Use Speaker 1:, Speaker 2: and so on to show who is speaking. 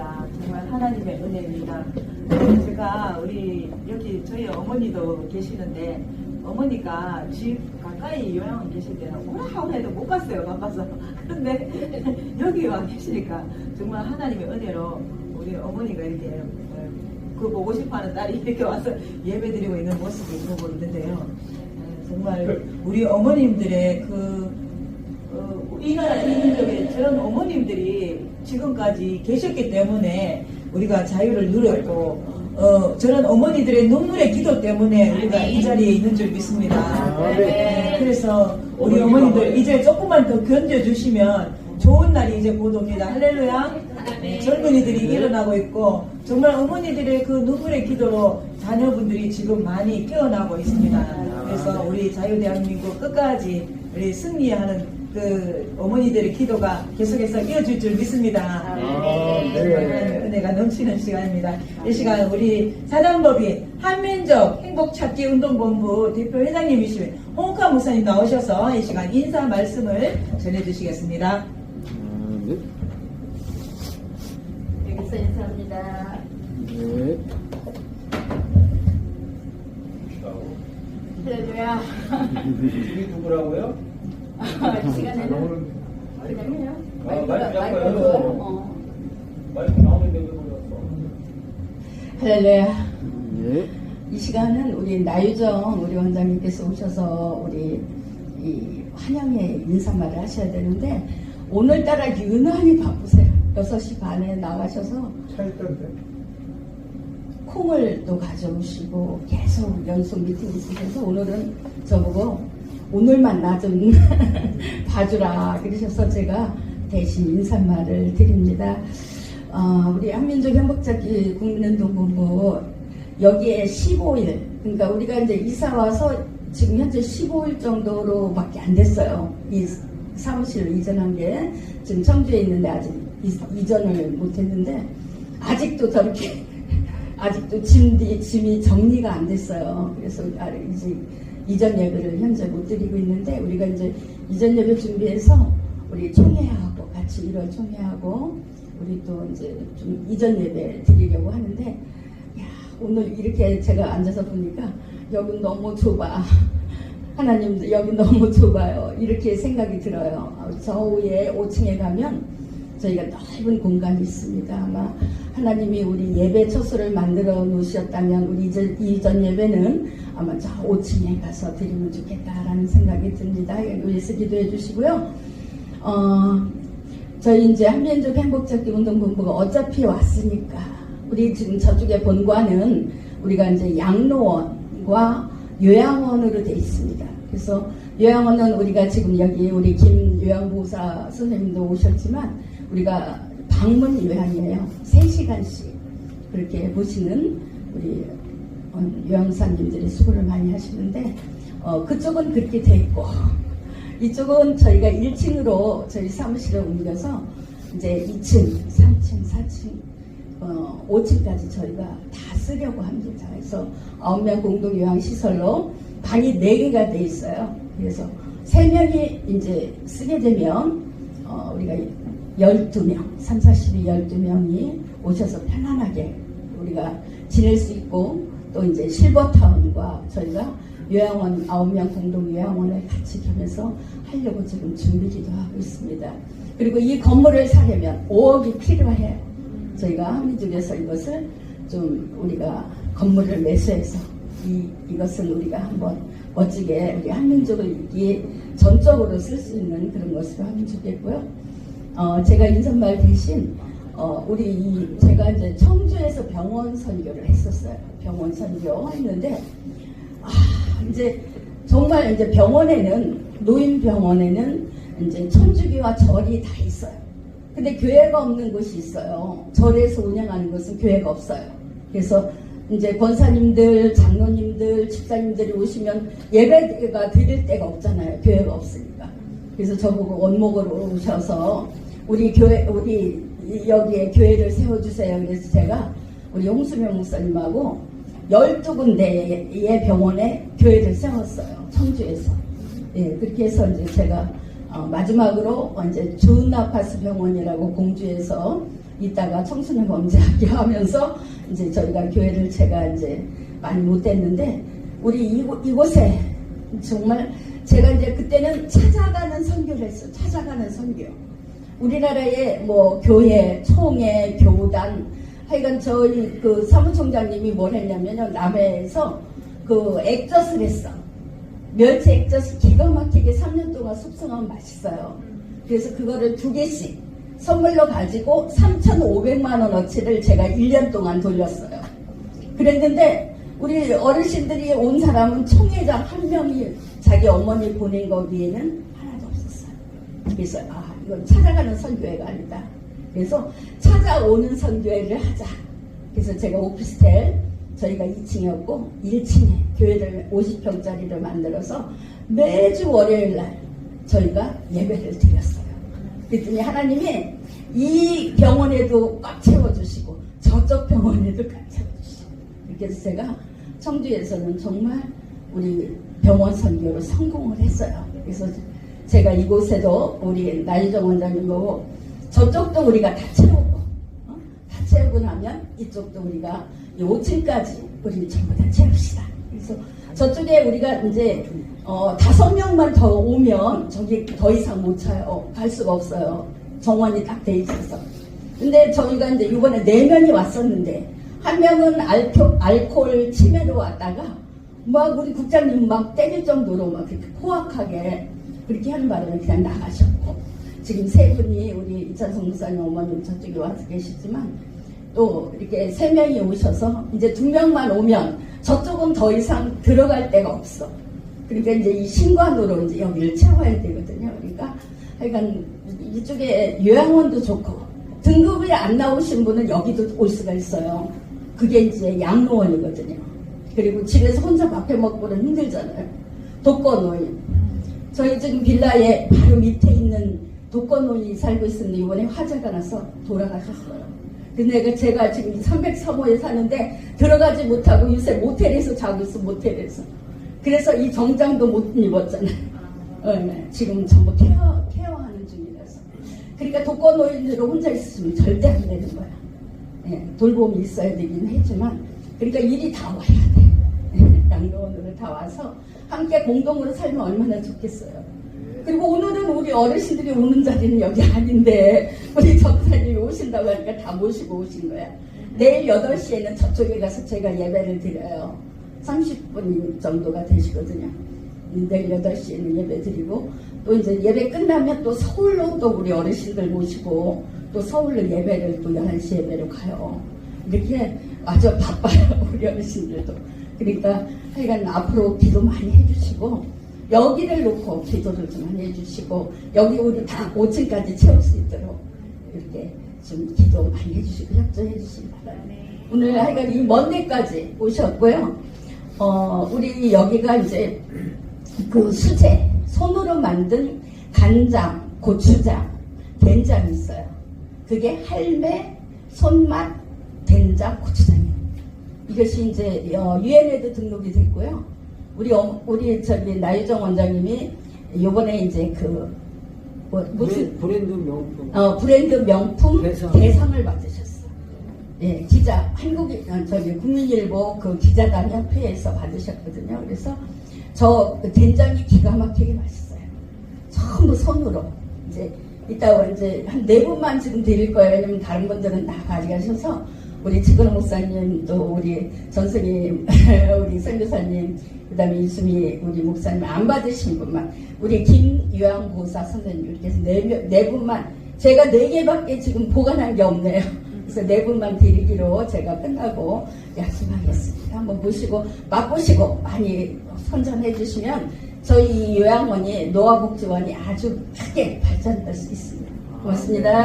Speaker 1: 은혜입니다. 정말 하나님의 은혜입니다. 제가 우리 여기 저희 어머니도 계시는데 어머니가 집 가까이 요양원 계실 때는 오라 하고 해도 못 갔어요. 바빠서. 그런데 여기 와 계시니까 정말 하나님의 은혜로 우리 어머니가 이렇게 어, 그 보고 싶어하는 딸이 이렇게 와서 예배드리고 있는 모습을 보고 있는데요. 어, 정말 우리 어머님들의 그 어, 우리나라 이민족의 저런 어머님들이 지금까지 계셨기 때문에 우리가 자유를 누렸고 어, 저런 어머니들의 눈물의 기도 때문에 우리가 이 자리에 있는 줄 믿습니다. 네, 그래서 우리 어머니들 이제 조금만 더 견뎌주시면 좋은 날이 이제 곧 옵니다. 할렐루야. 네, 젊은이들이 일어나고 있고 정말 어머니들의 그 눈물의 기도로 자녀분들이 지금 많이 깨어나고 있습니다. 그래서 우리 자유대한민국 끝까지 우리 승리하는 그 어머니들의 기도가 계속해서 이어질 줄 믿습니다.
Speaker 2: 네.
Speaker 1: 하나님의 은혜가 넘치는 시간입니다. 이 시간 우리 사단법인 한민족 행복찾기 운동본부 대표 회장님이신 홍카 목사님 나오셔서 이 시간 인사 말씀을 전해주시겠습니다.
Speaker 2: 네.
Speaker 3: 여기서 인사합니다.
Speaker 2: 네.
Speaker 3: 할렐루야.
Speaker 4: 이게 누구라고요?
Speaker 3: 시간에는 그냥 해요.
Speaker 4: 아, 마이크 잡고요.
Speaker 3: 잡고, 어.
Speaker 4: 마이크 나오는데 왜 그랬어?
Speaker 3: 할렐루야.
Speaker 2: 네.
Speaker 3: 이 시간은 우리 나유정 우리 원장님께서 오셔서 우리 이 환영의 인사말을 하셔야 되는데 오늘따라 유난히 바쁘세요. 6시 반에 나가셔서
Speaker 4: 차 있던데.
Speaker 3: 콩을 또 가져오시고 계속 연속 미팅 있으셔서 오늘은 저보고 오늘만 나 좀 봐주라 그러셔서 제가 대신 인사말을 드립니다. 어, 우리 한민족 행복잡기 국민운동본부 여기에 15일 그러니까 우리가 이제 이사 와서 지금 현재 15일 정도로밖에 안 됐어요. 이 사무실을 이전한 게 지금 청주에 있는데 아직 이- 이전을 못했는데 아직도 저렇게 아직도 짐이, 짐이 정리가 안 됐어요. 그래서 아, 이제 이전 예배를 현재 못 드리고 있는데 우리가 이제 이전 예배 준비해서 우리 총회하고 같이 이런 총회하고 우리 또 이제 좀 이전 예배 드리려고 하는데 야, 오늘 이렇게 제가 앉아서 보니까 여기 너무 좁아. 하나님 여기 너무 좁아요. 이렇게 생각이 들어요. 저 위에 5층에 가면 저희가 넓은 공간이 있습니다. 아마 하나님이 우리 예배 처소를 만들어 놓으셨다면 우리 이전, 이전 예배는 아마 저 5층에 가서 드리면 좋겠다라는 생각이 듭니다. 위에서 기도해 주시고요. 어, 저희 이제 한민족 행복찾기 운동본부가 어차피 왔으니까 우리 지금 저쪽에 본관은 우리가 이제 양로원과 요양원으로 돼 있습니다. 그래서 요양원은 우리가 지금 여기 우리 김 요양보호사 선생님도 오셨지만 우리가 방문 요양이에요. 3시간씩 그렇게 보시는 우리 어, 요양사님들이 수고를 많이 하시는데 어, 그쪽은 그렇게 돼 있고 이쪽은 저희가 1층으로 저희 사무실을 옮겨서 이제 2층, 3층, 4층, 어, 5층까지 저희가 다 쓰려고 합니다. 그래서 9명 공동 요양시설로 방이 4개가 돼 있어요. 그래서 3명이 이제 쓰게 되면 어, 우리가 12명, 3, 4, 12, 12명이 오셔서 편안하게 우리가 지낼 수 있고 또 이제 실버타운과 저희가 요양원 9명 공동 요양원을 같이 겸해서 하려고 지금 준비기도 하고 있습니다. 그리고 이 건물을 사려면 5억이 필요해요. 저희가 한민족에서 이것을 좀 우리가 건물을 매수해서 이, 이것을 우리가 한번 멋지게 우리 한민족을 이게 전적으로 쓸 수 있는 그런 것으로 하면 좋겠고요. 어, 제가 인선말 대신 어, 우리 이 제가 이제 청주에서 병원 선교를 했었어요. 병원 선교 했는데 아, 이제 정말 이제 병원에는 노인 병원에는 이제 천주교와 절이 다 있어요. 근데 교회가 없는 곳이 있어요. 절에서 운영하는 곳은 교회가 없어요. 그래서 이제 권사님들, 장로님들, 집사님들이 오시면 예배가 드릴 데가 없잖아요. 교회가 없으니까. 그래서 저보고 원목으로 오셔서 우리 교회, 우리 여기에 교회를 세워주세요. 그래서 제가 우리 홍수명 목사님하고 12군데의 병원에 교회를 세웠어요. 청주에서. 예, 그렇게 해서 이제 제가 어, 마지막으로 이제 주나파스 병원이라고 공주에서 있다가 청소년 범죄학교 하면서 이제 저희가 교회를 제가 이제 많이 못 됐는데 우리 이곳, 이곳에 정말 제가 이제 그때는 찾아가는 선교를 했어요. 찾아가는 선교. 우리나라의 뭐 교회, 총회, 교단, 하여간 저희 그 사무총장님이 뭘 했냐면요. 남해에서 그 액젓을 했어. 멸치 액젓이 기가 막히게 3년 동안 숙성하면 맛있어요. 그래서 그거를 두 개씩 선물로 가지고 3,500만 원어치를 제가 1년 동안 돌렸어요. 그랬는데 우리 어르신들이 온 사람은 총회장 한 명이 자기 어머니 보낸 거 위에는 하나도 없었어요. 그래서 아 이건 찾아가는 선교회가 아니다. 그래서 찾아오는 선교회를 하자. 그래서 제가 오피스텔 저희가 2층이었고 1층에 교회를 50평짜리를 만들어서 매주 월요일 날 저희가 예배를 드렸어요. 그랬더니 하나님이 이 병원에도 꽉 채워주시고 저쪽 병원에도 꽉 채워주시고 해서 제가 청주에서는 정말 우리 병원 선교로 성공을 했어요. 그래서 제가 이곳에도 우리 나유정 원장님하고 저쪽도 우리가 다 채우고 어? 다 채우고 나면 이쪽도 우리가 이 5층까지 우리 전부 다 채웁시다. 그래서 저쪽에 우리가 이제 어, 다섯 명만 더 오면 저기 더 이상 못 차요. 갈 수가 없어요. 정원이 딱 돼 있어서. 근데 저희가 이제 이번에 네 명이 왔었는데 한 명은 알코, 알코올 치매로 왔다가 막 우리 국장님 막 때릴 정도로 막 그렇게 포악하게 그렇게 하는 바람에 그냥 나가셨고 지금 세 분이 우리 이찬성 목사님 어머님 저쪽에 와서 계시지만 또 이렇게 세 명이 오셔서 이제 두 명만 오면 저쪽은 더 이상 들어갈 데가 없어. 그러니까 이제 이 신관으로 이제 여기를 채워야 되거든요. 그러니까 하여간 이쪽에 요양원도 좋고 등급이 안 나오신 분은 여기도 올 수가 있어요. 그게 이제 양로원이거든요. 그리고 집에서 혼자 밥해 먹고는 힘들잖아요. 독거노인. 저희 지금 빌라에 바로 밑에 있는 독거노인이 살고 있었는데 이번에 화재가 나서 돌아가셨어요. 근데 그 제가 지금 303호에 사는데 들어가지 못하고 요새 모텔에서 자고 있어 모텔에서. 그래서 이 정장도 못 입었잖아요. 어, 네. 지금 전부 케어, 케어하는 중이라서. 그러니까 독거노인으로 혼자 있으면 절대 안 되는 거야. 예, 돌봄이 있어야 되긴 하지만, 그러니까 일이 다 와야 돼. 예, 양로원으로 다 와서 함께 공동으로 살면 얼마나 좋겠어요. 그리고 오늘은 우리 어르신들이 오는 자리는 여기 아닌데, 우리 전사님이 오신다고 하니까 다 모시고 오신 거야. 내일 8시에는 저쪽에 가서 제가 예배를 드려요. 30분 정도가 되시거든요. 내일 8시에는 예배 드리고, 또 이제 예배 끝나면 또 서울로 또 우리 어르신들 모시고, 또 서울로 예배를 또 11시 예배로 가요. 이렇게 아주 바빠요, 우리 어르신들도. 그러니까 하여간 앞으로 기도 많이 해주시고, 여기를 놓고 기도를 좀 많이 해주시고, 여기 우리 다 5층까지 채울 수 있도록 이렇게 좀 기도 많이 해주시고, 협조해 주시기 바랍니다. 오늘 하여간 이 먼 데까지 오셨고요. 어, 우리 여기가 이제 그 수제, 손으로 만든 간장, 고추장, 된장이 있어요. 그게 할매, 손맛, 된장, 고추장이에요. 이것이 이제 어, 유엔에도 등록이 됐고요. 우리 어, 우리 저기 나유정 원장님이 요번에 이제 그 뭐, 무슨
Speaker 2: 브랜드 명품.
Speaker 3: 어, 브랜드 명품
Speaker 2: 대상.
Speaker 3: 대상. 을 받으셨어. 예, 기자 한국이 아, 저기 국민일보 그 기자단 협회에서 받으셨거든요. 그래서 저그 된장이 기가 막히게 맛있어요. 전부 손으로 이제 이따가 이제 한 네 분만 지금 드릴 거예요. 왜냐면 다른 분들은 다 가져가셔서 우리 지근호 목사님 또 우리 전승희 우리 선교사님 그다음에 이수미 우리 목사님 안 받으신 분만 우리 김유양 보사 선생님 이렇게 해서 네, 명- 네 분만 제가 네 개밖에 지금 보관한 게 없네요. 그래서 네 분만 드리기로 제가 끝나고 약속하겠습니다. 한번 보시고 맛보시고 많이 선전해 주시면 저희 요양원이 노화복지원이 아주 크게 발전할 수 있습니다. 고맙습니다.